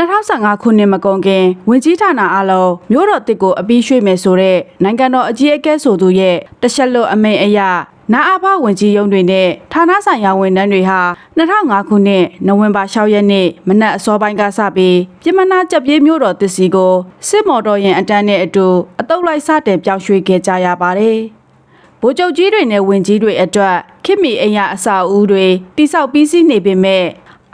2015ခုနှစ်မကုန်ခင်ဝင်ကြီးဌာနအလုံးမြို့တော်တစ်ကိုအပြီးရွှေ့မယ်ဆိုတဲ့နိုင်ငံတော်အကြီးအကဲဆိုသူရဲ့တချက်လွတ်အမိန့်အရနာအဖဝင်ကြီးရုံးတွေနဲ့ဌာနဆိုင်ရာဝန်ထမ်းတွေဟာ2005ခုနှစ်နိုဝင်ဘာ6ရက်နေ့မနက်အစောပိုင်းကစပြီးပြမနာကြက်ပြေးမြို့တော်တစ်စီကိုစစ်မော်တော်ယာဉ်အတန်းနဲ့အတူအတုပ်လိုက်စတင်ပြောင်းရွှေ့ခဲ့ကြရပါတယ်။ဗိုလ်ချုပ်ကြီးတွေနဲ့ဝင်ကြီးတွေအတွက်ခိမီအိမ်ယာအစာအုပ်တွေတိဆောက်ပြီးစီးနေပေမဲ့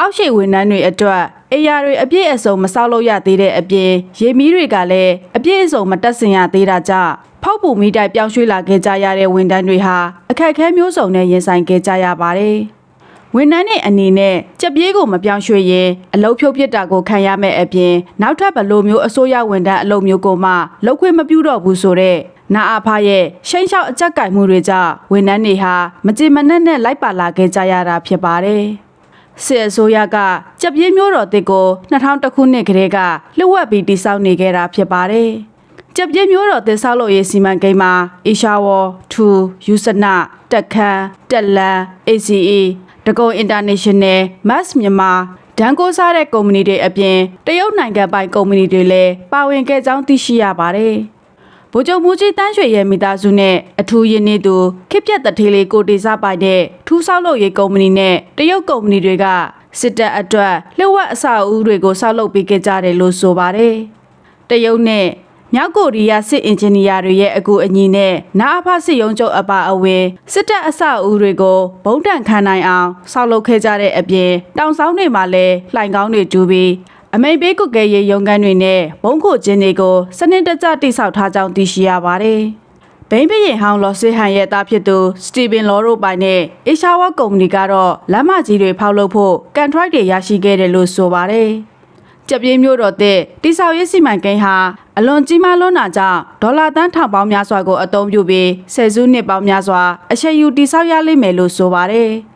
အောက်ရှိဝန်ထမ်းတွေအတွက် အိမ်ယာတွေအပြည့်အစုံမဆောက်လို့ရသေးတဲ့အပြင်ရေမီးတွေကလည်းအပြည့်အစုံမတက်ဆင်ရသေးတာကြောင့်ဖောက်ပူမီတိုက်ပြောင်းရွှေ့လာခဲ့ကြရတဲ့ဝန်ထမ်းတွေဟာအခက်အခဲမျိုးစုံနဲ့ရင်ဆိုင်ခဲ့ကြရပါတယ်။ဝန်ထမ်းတွေအနေနဲ့ကြက်ပြေးကိုမပြောင်းရွှေ့ရင်အလုတ်ဖြုတ်ပစ်တာကိုခံရမယ့်အပြင်နောက်ထပ်ဘယ်လိုမျိုးအစိုးရဝန်ထမ်းအလုပ်မျိုးကိုမှလုပ်ခွင့်မပြုတော့ဘူးဆိုတဲ့နာအဖရဲ့ရှိန်လျှောက်အကြက်ကင်မှုတွေကြောင့်ဝန်ထမ်းတွေဟာမကြည်မနှက်နဲ့လိုက်ပါလာခဲ့ကြရတာဖြစ်ပါတယ်။ စစ်အစိုးရကကြက်ပြေးမျိုးတော်တစ်ကို2000ခုနှစ်ကတည်းကလှုပ်ဝက်ပြီးတည်ဆောက်နေခဲ့တာဖြစ်ပါတယ်။ကြက်ပြင်းမျိုးတော်တင်ဆောက်လို့ရေးစီမံကိန်းမှာအေရှာဝေါ်ထူယူစနတက်ခမ်းတက်လန် ACE တကုံ International Mass မြန်မာဒန်ကိုစားတဲ့ကုမ္ပဏီတွေအပြင်တရုတ်နိုင်ငံပိုင်ကုမ္ပဏီတွေလည်းပါဝင်ခဲ့ကြောင်းသိရှိရပါတယ်။ ဗိုလ်ချုပ်မူကြီးတန်းရွှေရဲ့မိသားစုနဲ့အထူးရင်းနှီးသူခိပြက်တထေးလေးကိုတေစားပိုင်တဲ့ထူးဆောက်လုပ်ရေးကုမ္ပဏီနဲ့တရုတ်ကုမ္ပဏီတွေကစစ်တပ်အတွက်လျှို့ဝှက်အဆောက်အဦတွေကိုဆောက်လုပ်ပေးခဲ့ကြတယ်လို့ဆိုပါတယ်။တရုတ်နဲ့မြောက်ကိုရီးယားစစ်အင်ဂျင်နီယာတွေရဲ့အကူအညီနဲ့နာအဖစစ်ရုံးချုပ်အပါအဝင်စစ်တပ်အဆောက်အဦတွေကိုဘုံတန်ခံနိုင်အောင်ဆောက်လုပ်ခဲ့ကြတဲ့အပြင်တောင်ဆောင်တွေမှာလည်းလှိုင်ကောင်းတွေတူးပြီး အမိန်ပေးကုတ်ကဲရေးရုံးခန်းတွေနဲ့ဘုံခိုကျင်းတွေကိုစနစ်တကျတိစောက်ထားကြောင်းသိရှိရပါတယ်။ဘိန်းဘရင်ဟောင်းလော်စစ်ဟန်ရဲ့သားဖြစ်သူစတီဗင်လော်ရိုပိုင်နဲ့အေရှာဝါကုမ္ပဏီကတော့လမ်းမကြီးတွေဖောက်လုပ်ဖို့ကန်ထရိုက်တွေရရှိခဲ့တယ်လို့ဆိုပါတယ်။ကြက်ပြေးမျိုးတော်တဲ့တိဆောက်ရေးစီမံကိန်းဟာအလွန်ကြီးမားလွန်းတာကြောင့်ဒေါ်လာတန်းထောင်ပေါင်းများစွာကိုအသုံးပြုပြီးဆယ်စုနှစ်ပေါင်းများစွာအရှိန်ယူတိဆောက်ရလိမ့်မယ်လို့ဆိုပါတယ်။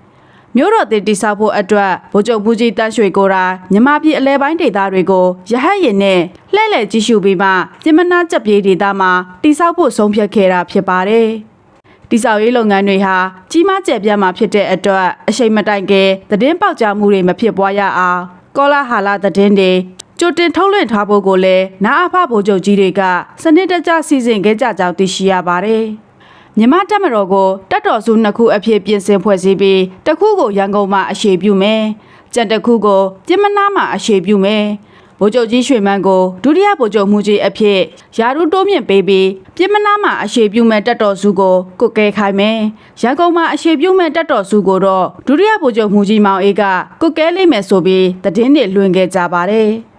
မျိုးတော်တဲ့တိဆောက်ဖို့အတွက်ဗိုလ်ချုပ်ဘူးကြီးတန်းရွှေကိုရာမြမပြည်အလဲပိုင်းဒေသတွေကိုရဟတ်ရင်နဲ့လှည့်လည်ကြည့်ရှုပြီးမှပြင်မနာကြက်ပြေးဒေသမှာတိဆောက်ဖို့ဆုံးဖြတ်ခဲ့တာဖြစ်ပါတယ်။တိဆောက်ရေးလုပ်ငန်းတွေဟာကြီးမားကျယ်ပြန့်မှာဖြစ်တဲ့အတွက်အရှိန်မတိုင်ခင်သတင်းပေါက်ကြားမှုတွေမဖြစ်ပွားရအောင်ကောလာဟာလာသတင်းတွေကြိုတင်ထုတ်လွှင့်ထားဖို့ကိုလည်းနာအဖဗိုလ်ချုပ်ကြီးတွေကစနစ်တကျစီစဉ်ခဲ့ကြကြောင်းသိရှိရပါတယ်။ မြမတက်မတော်ကိုတက်တော်စုနှစ်ခုအဖြစ်ပြင်ဆင်ဖွဲ့စည်းပြီးတစ်ခုကိုရန်ကုန်မှာအရှိပြုမယ်။ကြံတစ်ခုကိုပြင်မနာမှာအရှိပြုမယ်။ဗိုလ်ချုပ်ကြီးရွှေမန်းကိုဒုတိယဗိုလ်ချုပ်မှုကြီးအဖြစ်ယာရုတိုးမြင့်ပေးပြီးပြင်မနာမှာအရှိပြုမဲ့တက်တော်စုကိုကုတ်ကဲခိုင်းမယ်။ရန်ကုန်မှာအရှိပြုမဲ့တက်တော်စုကိုတော့ဒုတိယဗိုလ်ချုပ်မှုကြီးမောင်အေးကကုတ်ကဲလိမ့်မယ်ဆိုပြီးသတင်းတွေလွှင့်ခဲ့ကြပါတယ်။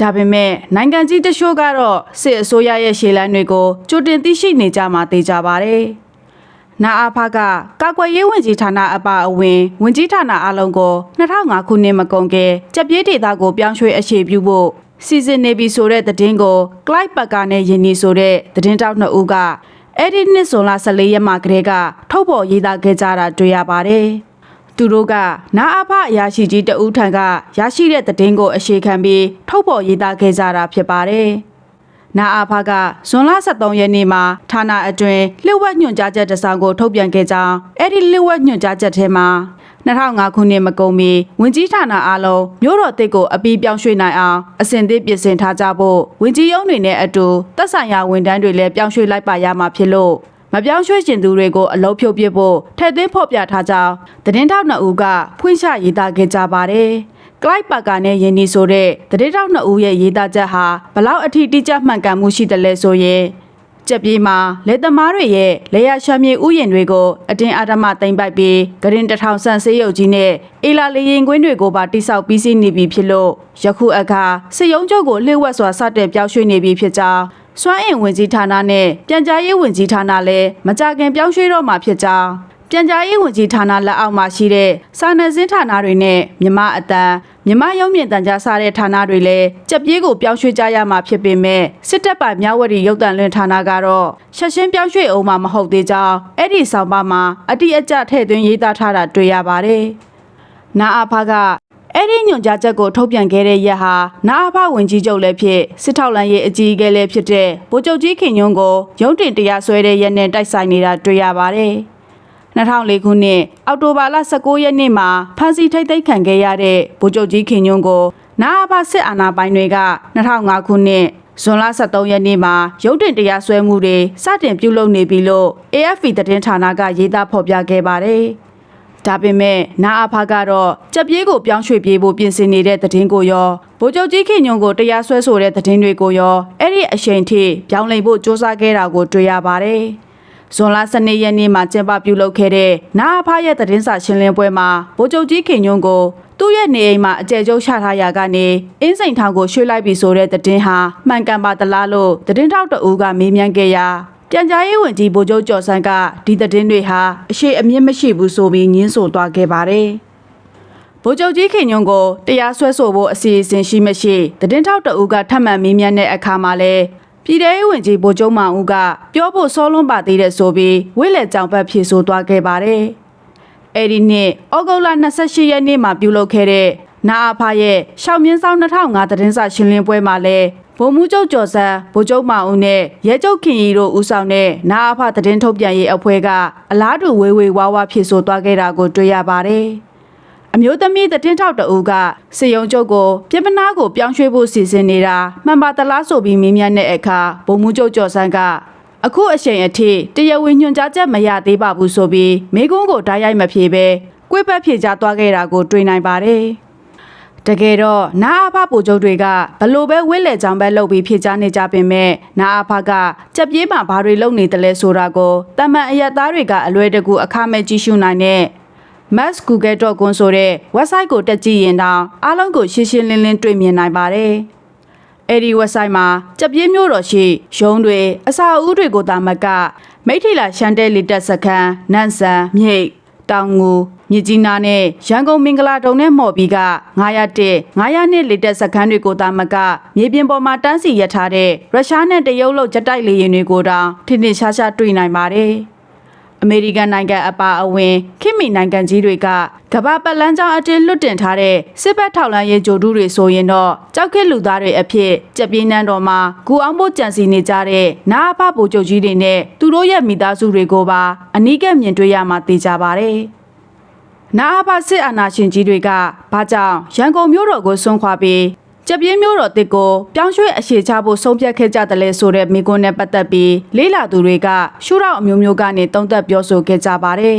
ဒါပေမဲ့နိုင်ငံကြီးတချို့ကတော့စစ်အစိုးရရဲ့ရှေ့လန်းတွေကိုကြိုတင်သိရှိနေကြမှာသိကြပါတယ်။နာအာဖကကာကွယ်ရေးဝန်ကြီးဌာနအပါအဝင်ဝန်ကြီးဌာနအလုံးကို2005ခုနှစ်မကုန်ခင်ကြက်ပြေးဒေသကိုပြောင်းရွှေ့အခြေပြုဖို့စီစဉ်နေပြီဆိုတဲ့သတင်းကိုကလိုက်ပတ်ကာနဲ့ယင်းနီဆိုတဲ့သတင်းတောက်နှစ်ဦးကအဲ့ဒီနှစ်ဇွန်လ14ရက်မှာကတည်းကထုတ်ဖော်ရေးသားခဲ့ကြတာတွေ့ရပါတယ်။ သူတို့ကနာအဖအရာရှိကြီးတဦးထံကရရှိတဲ့သတင်းကိုအရှိခံပြီးထုတ်ဖော်ရေးသားခဲ့ကြတာဖြစ်ပါတယ်။နာအဖကဇွန်လ23ရက်နေ့မှာဌာနအတွင်းလျှို့ဝှက်ညွှန်ကြားချက်တစ်စောင်ကိုထုတ်ပြန်ခဲ့ကြောင်းအဲ့ဒီလျှို့ဝှက်ညွှန်ကြားချက်ထဲမှာ2005ခုနှစ်မကုန်မီဝင်ကြီးဌာနအားလုံးမြို့တော်တစ်ကိုအပြီးပြောင်းရွှေ့နိုင်အောင်အစဉ်သစ်ပြင်ဆင်ထားကြဖို့ဝင်ကြီးရုံးတွေနဲ့အတူသက်ဆိုင်ရာဝန်ထမ်းတွေလည်းပြောင်းရွှေ့လိုက်ပါရမှာဖြစ်လို့ မပြောင်းရွှေ့ခြင်းသူတွေကိုအလုံးဖြုတ်ပစ်ဖို့ထည့်သွင်းဖော်ပြထားကြောင်းသတင်းထောက်နှစ်ဦးကဖွင့်ချရေးသားခဲ့ကြပါတယ်။ကလိုက်ပါကာနဲ့ယင်းနီဆိုတဲ့သတင်းထောက်နှစ်ဦးရဲ့ရေးသားချက်ဟာဘလောက်အထိတိကျမှန်ကန်မှုရှိတယ်လဲဆိုရင်ကြက်ပြေးမှာလက်သမားတွေရဲ့လေယာရှာမြေဥယျင်တွေကိုအတင်းအဓမ္မသိမ့်ပိုက်ပြီးဂရင်တစ်ထောင်ဆန်ဆေးရုပ်ကြီးနဲ့အေလာလေရင်ကွင်းတွေကိုပါတိဆောက်ပြီးစီးနေပြီဖြစ်လို့ယခုအခါစစ်ရုံးချုပ်ကိုလှည့်ဝက်စွာစတင်ပြောင်းရွှေ့နေပြီဖြစ်ကြောင်း စွမ်းအင်ဝင်ကြီးဌာနနဲ့ပြန်ကြားရေးဝင်ကြီးဌာနလည်းမကြခင်ပြောင်းရွှေ့တော့မှာဖြစ်ကြောင်းပြန်ကြားရေးဝန်ကြီးဌာနလက်အောက်မှာရှိတဲ့စာနယ်ဇင်းဌာနတွေနဲ့မြမအတန်မြမရုံမြင့်တန်ကြားစားတဲ့ဌာနတွေလည်းကြက်ပြေးကိုပြောင်းရွှေ့ကြရမှာဖြစ်ပေမဲ့စစ်တပ်ပိုင်မြဝတီရုပ်တံလွင်ဌာနကတော့ချက်ချင်းပြောင်းရွှေ့အောင်မှာမဟုတ်သေးကြောင်းအဲ့ဒီဆောင်ပါမှာအတိအကျထည့်သွင်းရေးသားထားတာတွေ့ရပါတယ်။နာအဖက အဲ့ဒီညွန်ကြားချက်ကိုထုတ်ပြန်ခဲ့တဲ့ရက်ဟာနာအဖဝင်ကြီးချုပ်လည်းဖြစ်စစ်ထောက်လန်ရေးအကြီးအကဲလည်းဖြစ်တဲ့ဗိုလ်ချုပ်ကြီးခင်ညွန့်ကိုရုံးတင်တရားစွဲတဲ့ရက်နဲ့တိုက်ဆိုင်နေတာတွေ့ရပါတယ်။2004ခုနှစ်အောက်တိုဘာလ19ရက်နေ့မှာဖမ်းဆီးထိတ်သိမ်းခံခဲ့ရတဲ့ဗိုလ်ချုပ်ကြီးခင်ညွန့်ကိုနာအဖစစ်အာဏာပိုင်တွေက2005ခုနှစ်ဇွန်လ23ရက်နေ့မှာရုပ်တင်တရားစွဲမှုတွေစတင်ပြုလုပ်နေပြီလို့ AFP သတင်းဌာနကရေးသားဖော်ပြခဲ့ပါတယ်။ ဒါပေမဲ့နာအဖကတော့ကြက်ပြေးကိုပြောင်းရွှေ့ပြေးဖို့ပြင်ဆင်နေတဲ့သတင်းကိုရောဗိုလ်ချုပ်ကြီးခင်ညွန့်ကိုတရားစွဲဆိုတဲ့သတင်းတွေကိုရောအဲ့ဒီအချိန်ထိပြောင်းလဲဖို့စ조사ခဲ့တာကိုတွေ့ရပါတယ်။ဇွန်လ12ရက်နေ့မှာကျင်းပပြုလုပ်ခဲ့တဲ့နာအဖရဲ့သတင်းစာရှင်းလင်းပွဲမှာဗိုလ်ချုပ်ကြီးခင်ညွန့်ကိုသူ့ရဲ့နေအိမ်မှာအကျယ်ကျုပ်ချထားရာကနေအင်းစိန်ထောင်ကိုရွှေ့လိုက်ပြီဆိုတဲ့သတင်းဟာမှန်ကန်ပါသလားလို့သတင်းထောက်တအူးကမေးမြန်းခဲ့ရာ ပြန်ကြားရေးဝန်ကြီးဗိုလ်ချုပ်ကျော်ဆန်းကဒီသတင်းတွေဟာအရှိအမြင့်မရှိဘူးဆိုပြီးညင်းဆိုသွားခဲ့ပါတယ်။ဗိုလ်ချုပ်ကြီးခင်ညွန့်ကိုတရားစွဲဆိုဖို့အစီအစဉ်ရှိမရှိသတင်းထောက်တအူးကထပ်မံမေးမြန်းတဲ့အခါမှာလဲပြည်ထောင်ရေးဝန်ကြီးဗိုလ်ချုပ်မောင်ဦးကပြောဖို့စောလွန်းပါသေးတဲ့ဆိုပြီးဝိလက်ကြောင်ဘက်ဖြေဆိုသွားခဲ့ပါတယ်။အဲ့ဒီနှစ်ဩဂုတ်လ28ရက်နေ့မှာပြုလုပ်ခဲ့တဲ့နာအဖရဲ့ရှောင်းမြင်းဆောင်2005သတင်းစာရှင်းလင်းပွဲမှာလဲ ဗိုလ်မှူးချုပ်ကျော်စံဗိုလ်ချုပ်မအောင်နဲ့ရဲချုပ်ခင်ရီတို့ဦးဆောင်တဲ့နာအဖသတင်းထုတ်ပြန်ရေးအဖွဲ့ကအလားတူဝေဝေဝါးဝါဖြစ်ဆိုသွားခဲ့တာကိုတွေ့ရပါတယ်။အမျိုးသမီးသတင်းထောက်တအူးကစေယုံချုပ်ကိုပြပနာကိုပြောင်းရွှေ့ဖို့စီစဉ်နေတာမှန်ပါသလားဆိုပြီးမေးမြန်းတဲ့အခါဗိုလ်မှူးချုပ်ကျော်စံကအခုအချိန်အထိတရားဝင်ညွှန်ကြားချက်မရသေးပါဘူးဆိုပြီးမိကုန်းကိုဓာတ်ရိုက်မဖြေပဲကွေ့ပတ်ဖြေကြသွားခဲ့တာကိုတွေ့နိုင်ပါတယ်။ တကယ်တော့နာအဖပိုချုပ်တွေကဘလို့ပဲဝိလက်ကြောင်ပဲလုပ်ပြီးဖြေချနေကြပင်မဲ့နာအဖကကြက်ပြေးမှဘာတွေလုပ်နေတယ်လဲဆိုတာကိုတမန်အရက်သားတွေကအလွဲတကူအခမဲ့ကြည့်ရှုနိုင်တဲ့ mass.google.com ဆိုတဲ့ website ကိုတက်ကြည့်ရင်တောင်အားလုံးကိုရှင်းရှင်းလင်းလင်းတွေ့မြင်နိုင်ပါတယ်။အဲ့ဒီ website မှာကြက်ပြေးမျိုးတော်ရှိရုံးတွေအစာအုပ်တွေကိုတာမကမိထီလာရှန်တဲလီတက်စခန်းနန့်ဆန်မြိတ်တောင်ငူ မြစ်ကြီးနားနဲ့ရန်ကုန်မင်္ဂလာတုံနဲ့မော်ဘီက901 902လီတက်စခန်းတွေကိုတာမကမြေပြင်ပေါ်မှာတန်းစီရထားတဲ့ရုရှားနဲ့တရုတ်လို့ဂျက်တိုက်လေယာဉ်တွေကိုတောင်ထင်ထင်ရှားရှားတွေ့နိုင်ပါတယ်။အမေရိကန်နိုင်ငံအပါအဝင်ခင်မီနိုင်ငံကြီးတွေကကမ္ဘာပတ်လန်းကြောင်းအတင်းလွတ်တင်ထားတဲ့စစ်ဘက်ထောက်လှမ်းရေးဂျိုဒူးတွေဆိုရင်တော့ကြောက်ခက်လူသားတွေအဖြစ်ကြက်ပြင်းနှန်းတော်မှာဂူအောင်ဖို့ကြံစီနေကြတဲ့နာအဖဗိုလ်ချုပ်ကြီးတွေနဲ့သူတို့ရဲ့မိသားစုတွေကိုပါအနီးကပ်မြင်တွေ့ရမှာသိကြပါတယ်။ နာအဖစစ်အာဏာရှင်ကြီးတွေကဘာကြောင့်ရန်ကုန်မြို့တော်ကိုဆွန့်ခွာပြီးကြက်ပြင်းမျိုးတော်တစ်ကိုပြောင်းရွှေ့အခြေချဖို့ဆုံးဖြတ်ခဲ့ကြတယ်လဲဆိုတဲ့မိကွန်းနဲ့ပတ်သက်ပြီးလေးလာသူတွေကရှုထောင့်အမျိုးမျိုးကနေတုံ့သက်ပြောဆိုခဲ့ကြပါတယ်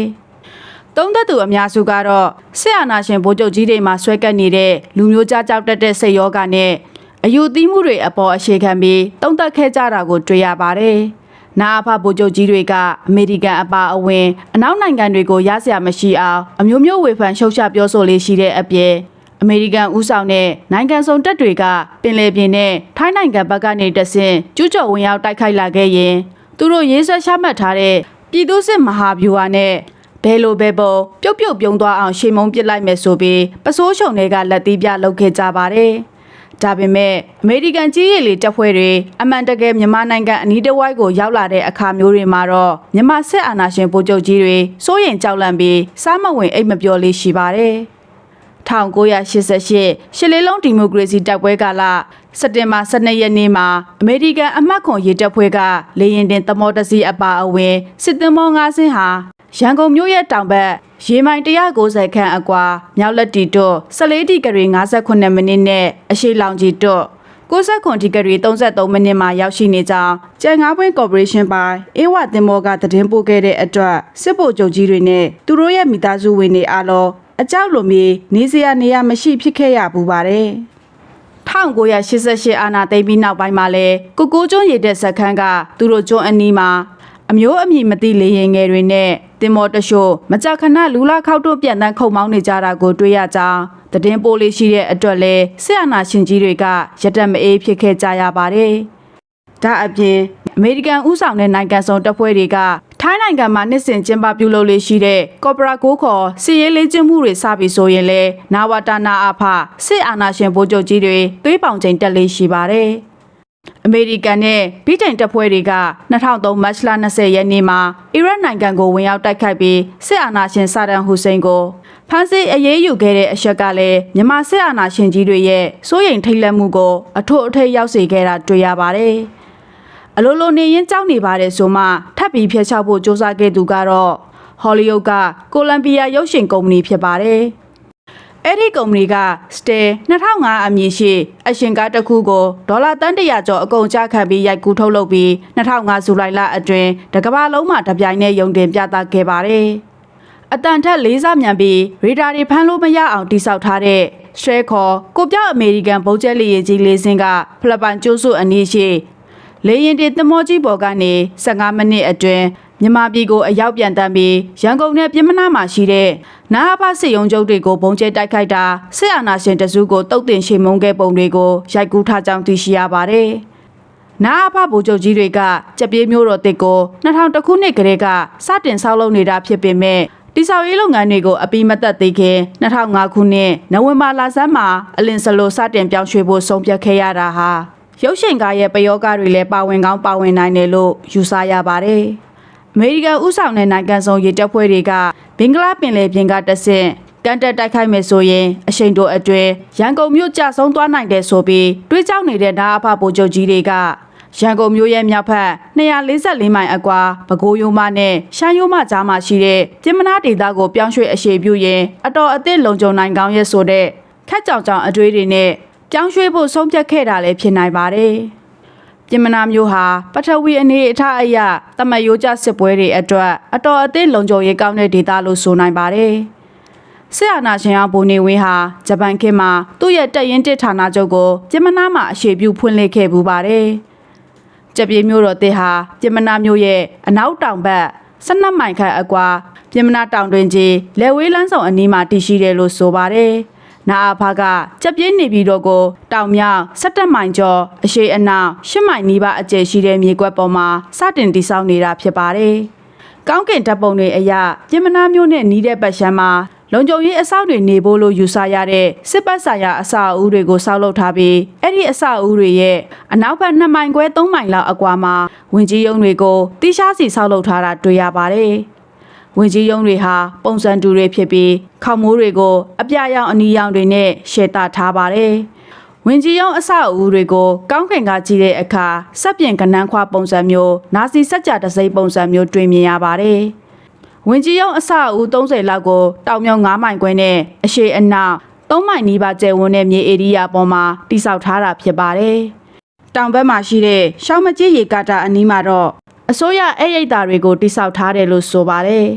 ။တုံးသက်သူအများစုကတော့စစ်အာဏာရှင်ဗိုလ်ချုပ်ကြီးတွေမှာဆွဲကပ်နေတဲ့လူမျိုးကြားကြောက်တတ်တဲ့စိတ်ယောဂနဲ့အယူသီးမှုတွေအပေါ်အခြေခံပြီးတုံးသက်ခဲ့ကြတာကိုတွေ့ရပါတယ်။ နာအဖဗိုလ်ချုပ်ကြီးတွေကအမေရိကန်အပါအဝင်အနောက်နိုင်ငံတွေကိုရစရာမရှိအောင်အမျိုးမျိုးဝေဖန်ရှုတ်ချပြောဆိုလေးရှိတဲ့အပြင်အမေရိကန်ဦးဆောင်တဲ့နိုင်ငံစုံတပ်တွေကပင်လယ်ပြင်နဲ့ထိုင်းနိုင်ငံဘက်ကနေတဆင့်ကျူးကျော်ဝင်ရောက်တိုက်ခိုက်လာခဲ့ရင်သူတို့ရေးဆွဲချမှတ်ထားတဲ့ပြည်သူ့စစ်မဟာဗျူဟာနဲ့ဘယ်လိုပဲပေါ်ပြုတ်ပြုတ်ပြုံသွားအောင်ရှေ့မုံပစ်လိုက်မယ်ဆိုပြီးပစိုးချုံတွေကလက်သီးပြလုပ်ခဲ့ကြပါတယ်။ ဒါပေမဲ့အမေရိကန်ကြီးရည်လေတပ်ဖွဲ့တွေအမှန်တကယ်မြန်မာနိုင်ငံအနီးတစ်ဝိုက်ကိုရောက်လာတဲ့အခါမျိုးတွေမှာတော့မြန်မာစစ်အာဏာရှင်ဗိုလ်ချုပ်ကြီးတွေစိုးရင်ကြောက်လန့်ပြီးစားမဝင်အိတ်မပြောလေးရှိပါတယ်။1988ရှစ်လေးလုံးဒီမိုကရေစီတိုက်ပွဲကာလစက်တင်ဘာ12ရက်နေ့မှာအမေရိကန်အမတ်ခွန်ရေတပ်ဖွဲ့ကလေရင်တင်သမောတစီအပါအဝင်စစ်သင်္ဘော၅စင်းဟာ ရန်ကုန်မြို့ရဲ့တောင်ဘက်ရေမိုင်190ခန့်အကွာမြောက်လက်တီတွ14ဒီဂရီ58မိနစ်နဲ့အရှိလောင်ကြီးတွ69ဒီဂရီ33မိနစ်မှာရောက်ရှိနေကြောင်းကြံငါးပွင့်ကော်ပိုရေးရှင်းပိုင်းအေဝသင်္ဘောကသတင်းပို့ခဲ့တဲ့အတွက်စစ်ဗိုလ်ချုပ်ကြီးတွေနဲ့သူတို့ရဲ့မိသားစုဝင်တွေအားလုံးအကြောက်လိုမျိုးနေစရာနေရာမရှိဖြစ်ခဲ့ရပူပါတယ်1988အာနာသိမ့်ပြီးနောက်ပိုင်းမှာလဲကိုကိုကျွန်းရည်တဲ့ဇက်ခန်းကသူတို့ကျွန်းအနီးမှာအမျိုးအမည်မသိလေရင်ငယ်တွေနဲ့ တင်မော်တရှို့မကြခဏလူလာခောက်တို့ပြန်တန်းခုံမောင်းနေကြတာကိုတွေ့ရကြောင်းသတင်းပိုးလေးရှိတဲ့အတွက်လဲစစ်အာဏာရှင်ကြီးတွေကရတက်မအေးဖြစ်ခဲ့ကြရပါတယ်။ဒါအပြင်အမေရိကန်ဥဆောင်တဲ့နိုင်ငံစုံတပ်ဖွဲ့တွေကထိုင်းနိုင်ငံမှာနှစ်စဉ်ကျင်းပပြုလုပ်လေးရှိတဲ့ကော်ပိုရာကိုခေါ်စစ်ရေးလေ့ကျင့်မှုတွေစပြီးဆိုရင်လဲနာဝတာနာအဖစစ်အာဏာရှင်ဗိုလ်ချုပ်ကြီးတွေသွေးပောင်ချိန်တက်လေးရှိပါတယ်။ အမေရိကန်နဲ့ဗြိတိန်တပ်ဖွဲ့တွေက2003မတ်လ20ရက်နေ့မှာအီရတ်နိုင်ငံကိုဝင်ရောက်တိုက်ခိုက်ပြီးစစ်အာဏာရှင်ဆာဒန်ဟူစိန်ကိုဖမ်းဆီးအရေးယူခဲ့တဲ့အချက်ကလည်းမြန်မာစစ်အာဏာရှင်ကြီးတွေရဲ့စိုးရိမ်ထိတ်လန့်မှုကိုအထွတ်အထိပ်ရောက်စေခဲ့တာတွေ့ရပါတယ်။အလိုလိုနေရင်ကြောက်နေပါတယ်ဆိုမှထပ်ပြီးဖျက်ချဖို့စ조사ခဲ့သူကတော့ဟော်လီဝုဒ်ကကိုလံဘီယာရုပ်ရှင်ကုမ္ပဏီဖြစ်ပါတယ်။ အဲ့ဒီကုမ္ပဏီက Stay 2005အမည်ရှိအရှင်ကားတစ်ခုကိုဒေါ်လာတန်း100ကျော်အကုန်ကျခံပြီးရိုက်ကူးထုတ်လုပ်ပြီး2005ဇူလိုင်လအတွင်းတကမ္ဘာလုံးမှာတပြိုင်နက်ရုံတင်ပြသခဲ့ပါတယ်။အတန်ထက်လေးစားမြန်ပြီးရေဒါတွေဖမ်းလို့မရအောင်တိစောက်ထားတဲ့ဆွဲခေါ်ကိုပြောက်အမေရိကန်ဗုတ်ကျက်လေးကြီးလေးစင်းကဖလပိုင်ကျိုးစုအနည်းရှိလေရင်တင်သမောကြီးပေါ်ကနေ15မိနစ်အတွင်း မြန်မာပြည်ကိုအရောက်ပြန်တမ်းပြီးရန်ကုန်နဲ့ပြည်မနာမှာရှိတဲ့နာအဖစစ်ရုံချုပ်တွေကိုဘုံကျဲတိုက်ခိုက်တာစစ်အာဏာရှင်တစုကိုတုတ်တင်ရှေမုန်းခဲ့ပုံတွေကိုရိုက်ကူးထားကြောင်းသိရှိရပါတယ်။နာအဖဗိုလ်ချုပ်ကြီးတွေကကြက်ပြေးမျိုးတော်တစ်ကို2000ခုနှစ်ကတည်းကစတင်ဆောက်လုပ်နေတာဖြစ်ပေမဲ့တိဆောက်ရေးလုပ်ငန်းတွေကိုအပိမသက်သေးခင်2005ခုနှစ်နိုဝင်ဘာလဆန်းမှာအလင်စလိုစတင်ပြောင်းရွှေ့ဖို့ဆုံးဖြတ်ခဲ့ရတာဟာရုပ်ရှင်ကားရဲ့ပယောဂတွေလည်းပါဝင်ကောင်းပါဝင်နိုင်တယ်လို့ယူဆရပါတယ်။ အမေရိကန်ဥဆောင်တဲ့နိုင်ငံဆောင်ရေတပ်ဖွဲ့တွေကဘင်္ဂလားပင်လယ်ပြင်ကတဆင့်ကန်တက်တိုက်ခိုက်မယ်ဆိုရင်အရှိန်တို့အတွင်းရန်ကုန်မြို့ကြဆုံးသွားနိုင်တယ်ဆိုပြီးတွေးကြောက်နေတဲ့ဓာအဖဗိုလ်ချုပ်ကြီးတွေကရန်ကုန်မြို့ရဲ့မြောက်ဖက်244မိုင်အကွာပဲခူးရိုးမနဲ့ရှမ်းရိုးမကြားမှာရှိတဲ့ပြင်မနာဒေသကိုပြောင်းရွှေ့အရှိပြုရင်အတော်အသင့်လုံခြုံနိုင်ကောင်းရဲ့ဆိုတဲ့ခက်ကြောင်ကြောင်အတွေးတွေနဲ့ပြောင်းရွှေ့ဖို့ဆုံးဖြတ်ခဲ့တာလည်းဖြစ်နိုင်ပါတယ်။ ပြင်မနာမျိုးဟာပထဝီအနေအထားအရတမယိုးကျစစ်ပွဲတွေအတွက်အတော်အသင့်လုံခြုံရေးကောင်းတဲ့ဒေသလို့ဆိုနိုင်ပါတယ်။ဆရာနာရှင်အောင်ဘိုနေဝင်းဟာဂျပန်ခေတ်မှာသူ့ရဲ့တက်ရင်တစ်ဌာနချုပ်ကိုပြင်မနာမှာအရှိပြုဖွင့်လှစ်ခဲ့ပူပါတယ်။ကြပြေမျိုးတော်တစ်ဟာပြင်မနာမျိုးရဲ့အနောက်တောင်ဘက်12မိုင်ခန့်အကွာပြင်မနာတောင်တွင်ကြီးလက်ဝေးလန်းဆောင်အနီးမှာတည်ရှိတယ်လို့ဆိုပါတယ်။ နာအဖာကကြက်ပြင်းနေပြီးတော့ကိုတောင်မြောက်17မိုင်ကျော်အရှိအနောက်10မိုင်နီးပါးအကျယ်ရှိတဲ့မြေကွက်ပေါ်မှာစတင်တည်ဆောက်နေတာဖြစ်ပါတယ်။ကောင်းကင်ဓာတ်ပုံတွေအရပြင်မနာမျိုးနဲ့နီးတဲ့ပတ်ရှမ်းမှာလုံခြုံရေးအဆောက်တွေနေဖို့လို့ယူဆရတဲ့စစ်ပတ်ဆိုင်ရာအဆောက်အဦတွေကိုဆောက်လုပ်ထားပြီးအဲ့ဒီအဆောက်အဦတွေရဲ့အနောက်ဘက်2မိုင်ခွဲ3မိုင်လောက်အကွာမှာဝင်ကြီးရုံးတွေကိုတိရှားစီဆောက်လုပ်ထားတာတွေ့ရပါတယ်။ ဝင်ကြီးရုံးတွေဟာပုံစံတူတွေဖြစ်ပြီးခေါမိုးတွေကိုအပြရောင်အနီရောင်တွေနဲ့ရှယ်တာထားပါတယ်။ဝင်ကြီးရုံးအဆောက်အဦတွေကိုကောင်းကင်ကကြည့်တဲ့အခါစက်ပြင်ကနန်းခွာပုံစံမျိုးနာစီစက်ကြတစိမ့်ပုံစံမျိုးတွေ့မြင်ရပါတယ်။ဝင်ကြီးရုံးအဆောက်အဦ30လောက်ကိုတောင်မြောက်9မိုင်ခွဲနဲ့အရှေ့အနောက်3မိုင်နီးပါးကျယ်ဝန်းတဲ့မြေဧရိယာပေါ်မှာတိစောက်ထားတာဖြစ်ပါတယ်။တောင်ဘက်မှာရှိတဲ့ရှောင်းမကြီးရေကာတာအနီးမှာတော့ အစိုးရအဲ့ရိတ်တာတွေကိုတိစောက်ထားတယ်လို့ဆိုပါတယ်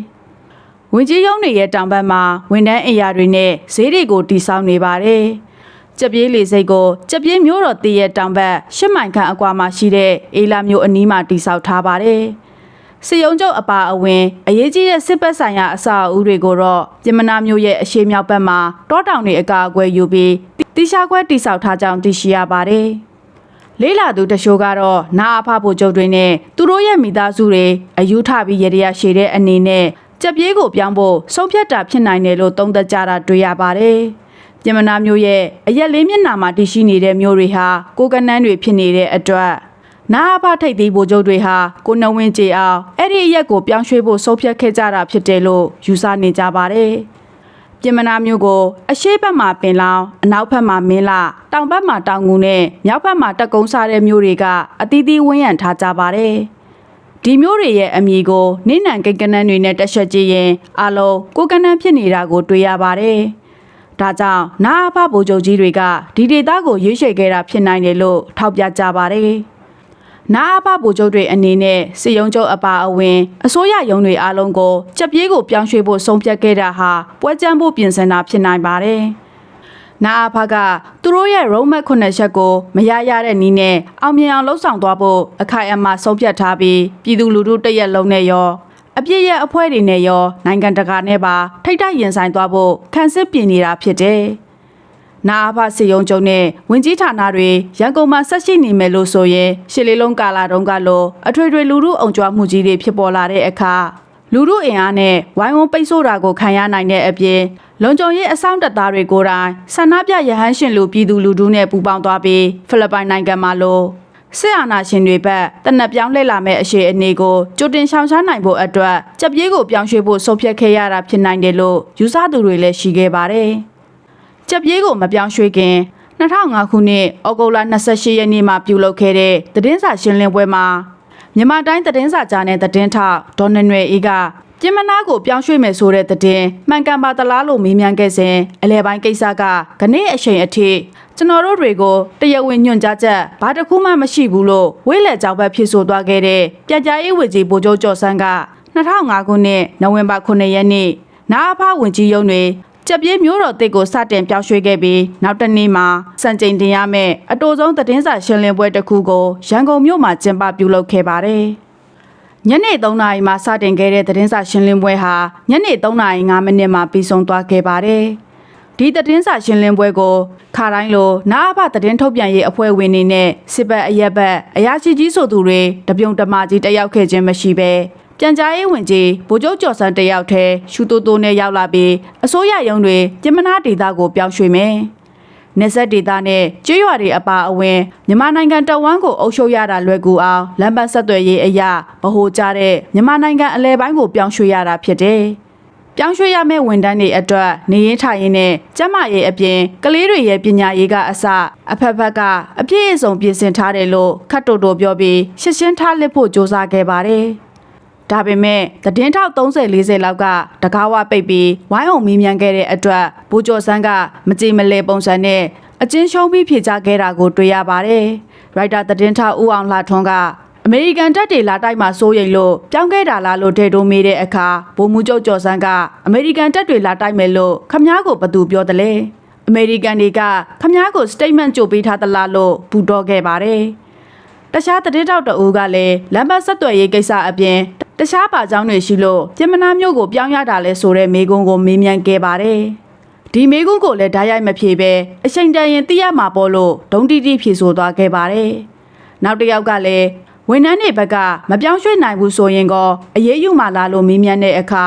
။ဝင်ကြီးရုံးတွေရဲ့တောင်ဘက်မှာဝန်ထမ်းအိမ်ယာတွေနဲ့ဈေးတွေကိုတိစောက်နေပါတယ်။ကြက်ပြေးလေစိတ်ကိုကြက်ပြေးမျိုးတော်တည်ရဲ့တောင်ဘက်ရှစ်မိုင်ခန့်အကွာမှာရှိတဲ့အေလာမျိုးအနီးမှာတိစောက်ထားပါတယ်။စစ်ရုံးချုပ်အပါအဝင်အရေးကြီးတဲ့စစ်ပတ်ဆိုင်ရာအဆောက်အဦတွေကိုတော့ပြင်မနာမျိုးရဲ့အရှိမြောက်ဘက်မှာတောတောင်တွေအကာအကွယ်ယူပြီးတိရှာခွဲတိစောက်ထားကြောင်းသိရှိရပါတယ်။ လေးလာသူတချို့ကတော့နာအဖဖို့ကျုပ်တွေနဲ့သူတို့ရဲ့မိသားစုတွေအယူထပြီးရရရှည်တဲ့အနေနဲ့ကြက်ပြေးကိုပြောင်းဖို့ဆုံးဖြတ်တာဖြစ်နိုင်တယ်လို့သုံးသပ်ကြတာတွေ့ရပါတယ်။ပြင်မနာမျိုးရဲ့အရက်လေးမျက်နှာမှာတည်ရှိနေတဲ့မျိုးတွေဟာကိုကနန်းတွေဖြစ်နေတဲ့အတွက်နာအဖထိတ်သီးဗိုလ်ချုပ်တွေဟာကိုနဝင်းကြေအောင်အဲ့ဒီအရက်ကိုပြောင်းရွှေ့ဖို့ဆုံးဖြတ်ခဲ့ကြတာဖြစ်တယ်လို့ယူဆနေကြပါတယ်။ ပြင်မနာမျိုးကိုအရှိတ်ဘက်မှာပင်လောင်အနောက်ဘက်မှာမင်းလာတောင်ဘက်မှာတောင်ငူနဲ့မြောက်ဘက်မှာတက်ကုန်းစားတဲ့မျိုးတွေကအသီးသီးဝန်းရံထားကြပါတယ်။ဒီမျိုးတွေရဲ့အမည်ကိုနိနံကိတ်ကနန်းတွေနဲ့တက်ဆက်ကြည့်ရင်အလုံးကိုကနန်းဖြစ်နေတာကိုတွေ့ရပါတယ်။ဒါကြောင့်နာအဖဗိုလ်ချုပ်ကြီးတွေကဒီဒေသကိုရွေးချယ်ခဲ့တာဖြစ်နိုင်တယ်လို့ထောက်ပြကြပါတယ်။ နာအဖဗိုလ်ချုပ်တွေအနေနဲ့စစ်ရုံးချုပ်အပါအဝင်အစိုးရရုံးတွေအားလုံးကိုကြက်ပြေးကိုပြောင်းရွှေ့ဖို့ဆုံးဖြတ်ခဲ့တာဟာပွဲကြမ်းဖို့ပြင်ဆင်တာဖြစ်နိုင်ပါတယ်။နာအဖကသူတို့ရဲ့ roadmap ခုနှစ်ချက်ကိုမရရတဲ့နည်းနဲ့အောင်မြင်အောင်လှုပ်ဆောင်သွားဖို့အခိုင်အမာဆုံးဖြတ်ထားပြီးပြည်သူလူထုတရက်လုံးနဲ့ရောအပြည့်ရဲ့အဖွဲ့တွေနဲ့ရောနိုင်ငံတကာနဲ့ပါထိတ်တိုက်ရင်ဆိုင်သွားဖို့ခံစစ်ပြင်နေတာဖြစ်တယ်။ နာအဖစီယုံကျုံနဲ့ဝင်ကြီးဌာနတွေရန်ကုန်မှာဆက်ရှိနေမယ်လို့ဆိုရင်ရှစ်လေးလုံးကာလာတုန်းကလိုအထွေထွေလူမှုအုံကြွမှုကြီးတွေဖြစ်ပေါ်လာတဲ့အခါလူမှုအင်အားနဲ့ဝိုင်းဝန်းပိတ်ဆို့တာကိုခံရနိုင်တဲ့အပြင်လုံခြုံရေးအဆောင်တပ်သားတွေကိုယ်တိုင်ဆန္ဒပြရဟန်းရှင်လူပြည်သူလူထုနဲ့ပူးပေါင်းသွားပြီးဖိလစ်ပိုင်နိုင်ငံမှာလို့စစ်အာဏာရှင်တွေဘက်တနက်ပြောင်းလဲလာမဲ့အခြေအနေကိုကြိုတင်ရှောင်ရှားနိုင်ဖို့အတွက်ကြက်ပြေးကိုပြောင်းရွှေ့ဖို့ဆုံးဖြတ်ခဲ့ရတာဖြစ်နိုင်တယ်လို့ယူဆသူတွေလည်းရှိခဲ့ပါတယ်။ ကြက်ပြေးကိုမပြောင်းရွှေ့ခင်2005ခုနှစ်ဩဂုတ်လ28ရက်နေ့မှာပြုလုပ်ခဲ့တဲ့သတင်းစာရှင်းလင်းပွဲမှာမြန်မာတိုင်းသတင်းစာကြားနဲ့သတင်းထောက်ဒေါ်နနွယ်အေးကပြင်မနာကိုပြောင်းရွှေ့မယ်ဆိုတဲ့သတင်းမှန်ကန်ပါသလားလို့မေးမြန်းခဲ့စဉ်အလဲပိုင်းကိစ္စကခနေ့အချိန်အထိကျွန်တော်တို့တွေကိုတရားဝင်ညွှန်ကြားချက်ဘာတစ်ခုမှမရှိဘူးလို့ဝိလက်ကြောင်ဘက်ဖြစ်ဆိုသွားခဲ့တဲ့ပြကြရေးဝေကြီးဗိုလ်ချုပ်ကျော်ဆန်းက2005ခုနှစ်နိုဝင်ဘာ9ရက်နေ့နာအဖဝင်ကြီးရုံးတွင် ကြက်ပြေးမျိုးတော်တစ်ကိုစတင်ပြောင်းရွှေ့ခဲ့ပြီးနောက်တစ်နေ့မှာစံချိန်တင်ရမယ့်အတိုဆုံးသတင်းစာရှင်းလင်းပွဲတစ်ခုကိုရန်ကုန်မြို့မှာကျင်းပပြုလုပ်ခဲ့ပါတယ်။ညနေ3နာရီမှာစတင်ခဲ့တဲ့သတင်းစာရှင်းလင်းပွဲဟာညနေ3နာရီ5မိနစ်မှာပြီးဆုံးသွားခဲ့ပါတယ်။ဒီသတင်းစာရှင်းလင်းပွဲကိုခါတိုင်းလိုနာအဖသတင်းထုတ်ပြန်ရေးအဖွဲ့ဝင်တွေနဲ့စစ်ဘက်အရက်ဘက်အရာရှိကြီးဆိုသူတွေတပြုံတမကြီးတက်ရောက်ခဲ့ခြင်းမရှိပဲ ပြန်ကြားရေးဝင်ကြီးဗိုလ်ချုပ်ကျော်စန်းတက်ရောက်တဲ့ရှူတိုတိုနဲ့ရောက်လာပြီးအစိုးရရုံးတွေပြင်မနာဒေသကိုပြောင်းရွှေ့မယ်။နေဆက်ဒေသနဲ့ကျွရွာတွေအပါအဝင်မြန်မာနိုင်ငံတဝန်းကိုအုပ်ချုပ်ရတာလွယ်ကူအောင်လမ်းပန်းဆက်သွယ်ရေးအရာဗဟိုကျတဲ့မြန်မာနိုင်ငံအလဲပိုင်းကိုပြောင်းရွှေ့ရတာဖြစ်တယ်။ပြောင်းရွှေ့ရမယ့်ဝန်ထမ်းတွေအတွက်နေရင်ထိုင်ရင်နဲ့ကျန်းမာရေးအပြင်ကလေးတွေရဲ့ပညာရေးကအစအဖက်ဖက်ကအပြည့်အစုံပြင်ဆင်ထားတယ်လို့ခတ်တိုတိုပြောပြီးရှင်းရှင်းထားလစ်ဖို့စ조사ခဲ့ပါတယ်။ ဒါပေမဲ့သတင်းထောက်30 40လောက်ကတကားဝပိတ်ပြီးဝိုင်းအောင်မီးမြန်းခဲ့တဲ့အတွက်ဘူကျော်စန်းကမကြည်မလဲပုံစံနဲ့အချင်းရှုံးပြီးဖြေချခဲ့တာကိုတွေ့ရပါတယ်။ရိုက်တာသတင်းထောက်ဦးအောင်လှထွန်းကအမေရိကန်တပ်တွေလာတိုက်မှာစိုးရိမ်လို့ပြောင်းခဲ့တာလားလို့ဒေတိုးမေးတဲ့အခါဗိုလ်မှူးချုပ်ကျော်စန်းကအမေရိကန်တပ်တွေလာတိုက်မယ်လို့ခမားကိုဘသူပြောတယ်လဲအမေရိကန်တွေကခမားကို statement ကြိုပေးထားသလားလို့ဘူတော့ခဲ့ပါတယ်။တခြားသတင်းတောက်တအူးကလည်းလမ်းမဆက်သွယ်ရေးကိစ္စအပြင် တခြားပါကြောင်းတွေရှိလို့ပြင်မနာမျိုးကိုပြောင်းရတာလဲဆိုတဲ့မေးခွန်းကိုမေးမြန်းခဲ့ပါတယ်။ဒီမေးခွန်းကိုလည်းဓာတ်ရိုက်မဖြေပဲအချိန်တန်ရင်သိရမှာပေါ့လို့ဒုံတီတီဖြေဆိုသွားခဲ့ပါတယ်။နောက်တစ်ယောက်ကလည်းဝန်ထမ်းတွေဘက်ကမပြောင်းရွှေ့နိုင်ဘူးဆိုရင်ကောအရေးယူမှလားလို့မေးမြန်းတဲ့အခါ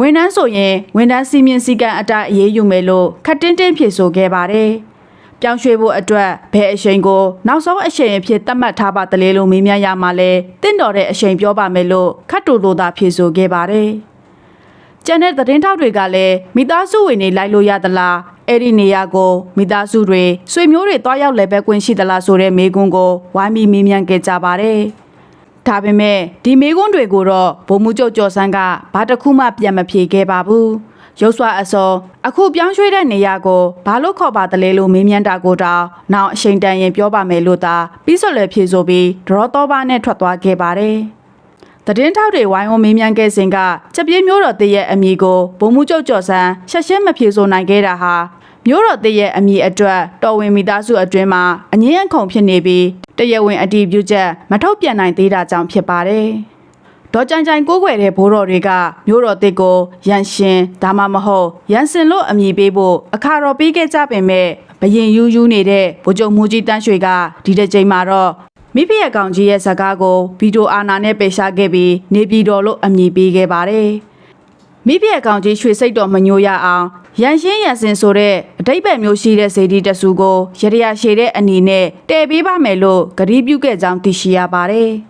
ဝန်ထမ်းဆိုရင်ဝန်ထမ်းစီမင်းစည်းကမ်းအတိုင်းအရေးယူမယ်လို့ခက်တင်းတင်းဖြေဆိုခဲ့ပါတယ်။ ပြောင်းရွှေ့ဖို့အတွက်ဘယ်အချိန်ကိုနောက်ဆုံးအချိန်အဖြစ်သတ်မှတ်ထားပါတလဲလို့မေးမြန်းရမှာလဲတင့်တော်တဲ့အချိန်ပြောပါမယ်လို့ခတ်တူတူသာဖြေဆိုခဲ့ပါတယ်။ကျန်တဲ့သတင်းထောက်တွေကလည်းမိသားစုဝင်တွေလိုက်လို့ရသလားအဲ့ဒီနေရာကိုမိသားစုတွေဆွေမျိုးတွေတွားရောက်လဲပဲကွင်းရှိသလားဆိုတဲ့မေးခွန်းကိုဝိုင်းပြီးမေးမြန်းခဲ့ကြပါတယ်။ဒါပေမဲ့ဒီမေးခွန်းတွေကိုတော့ဗိုလ်မှူးချုပ်ကျော်စန်းကဘာတစ်ခုမှပြန်မဖြေခဲ့ပါဘူး။ ရုပ်စွာအစောအခုပြောင်းရွှေ့တဲ့နေရာကိုဘာလို့ခေါ်ပါတလဲလို့မေးမြန်းတာကိုတောင်နောက်အချိန်တန်ရင်ပြောပါမယ်လို့သာပြီးစော်လည်းဖြေဆိုပြီးဒရောတော့ပါနဲ့ထွက်သွားခဲ့ပါတယ်။သတင်းထောက်တွေဝိုင်းဝန်းမေးမြန်းခဲ့စဉ်ကချက်ပြေးမျိုးတော်တည့်ရဲ့အမည်ကိုဗိုလ်မှူးချုပ်ကျော်စန်းရှက်ရှင်းမဖြေဆိုနိုင်ခဲ့တာဟာမျိုးတော်တည့်ရဲ့အမည်အတွက်တော်ဝင်မိသားစုအတွင်းမှာအငင်းအခုန်ဖြစ်နေပြီးတရားဝင်အတည်ပြုချက်မထုတ်ပြန်နိုင်သေးတာကြောင့်ဖြစ်ပါတယ်။ ဒေါ်ကြိုင်ကြိုင်ကိုးကွယ်တဲ့ဘိုးတော်တွေကမျိုးတော်တစ်ကိုရန်ရှင်ဒါမှမဟုတ်ရန်စင်လို့အမည်ပေးဖို့အခါတော်ပေးခဲ့ကြပင်မဲ့ဘရင်ယူးယူးနေတဲ့ဗိုလ်ချုပ်မူကြီးတန်းရွှေကဒီတစ်ချိန်မှာတော့မိဖရဲ့ကောင်ကြီးရဲ့ဇာကားကိုဗီဒိုအာနာနဲ့ပယ်ရှားခဲ့ပြီးနေပြည်တော်လို့အမည်ပေးခဲ့ပါတယ်။မိဖရဲ့ကောင်ကြီးရွှေစိတ်တော်မညိုရအောင်ရန်ရှင်းရန်စင်ဆိုတဲ့အတိတ်ပဲမျိုးရှိတဲ့ဇေဒီတဆူကိုရရရှည်တဲ့အနေနဲ့တည်ပေးပါမယ်လို့ဂရီးပြုခဲ့ကြောင်းသိရှိရပါတယ်။